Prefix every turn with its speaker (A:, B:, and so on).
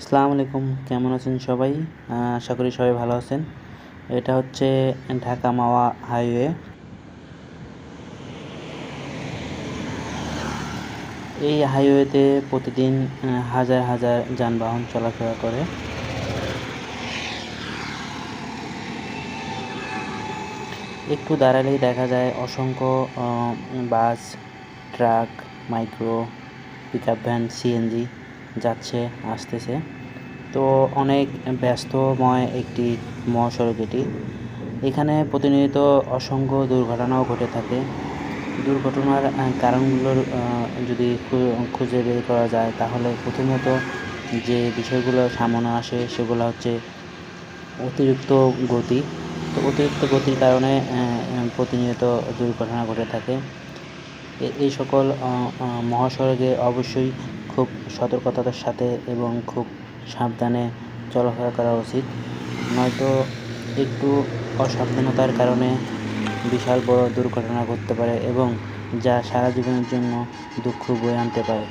A: আসসালামু আলাইকুম, কেমন আছেন সবাই? আশা করি সবাই ভালো আছেন। এটা হচ্ছে ঢাকা মাওয়া হাইওয়ে। এই হাইওয়েতে প্রতিদিন হাজার হাজার যানবাহন চলাফেরা করে। একটু দাঁড়ালেই দেখা যায় অসংখ্য bus, truck, micro pickup van, CNG যাচ্ছে, আসতেছে। তো অনেক ব্যস্তময় একটি মহাসড়ক এটি। এখানে প্রতিনিয়ত অসংখ্য দুর্ঘটনাও ঘটে থাকে। দুর্ঘটনার কারণগুলোর যদি খুঁজে বের করা যায়, তাহলে প্রথমত যে বিষয়গুলো সামনে আসে, সেগুলো হচ্ছে অতিরিক্ত গতি। তো অতিরিক্ত গতির কারণে প্রতিনিয়ত দুর্ঘটনা ঘটে থাকে। এই সকল মহাসড়কে অবশ্যই খুব সতর্কতার সাথে এবং খুব সাবধানে চলাফেরা করা উচিত। নয়তো একটু অসাবধানতার কারণে বিশাল বড় দুর্ঘটনা ঘটতে পারে এবং যা সারা জীবনের জন্য দুঃখ বয়ে আনতে পারে।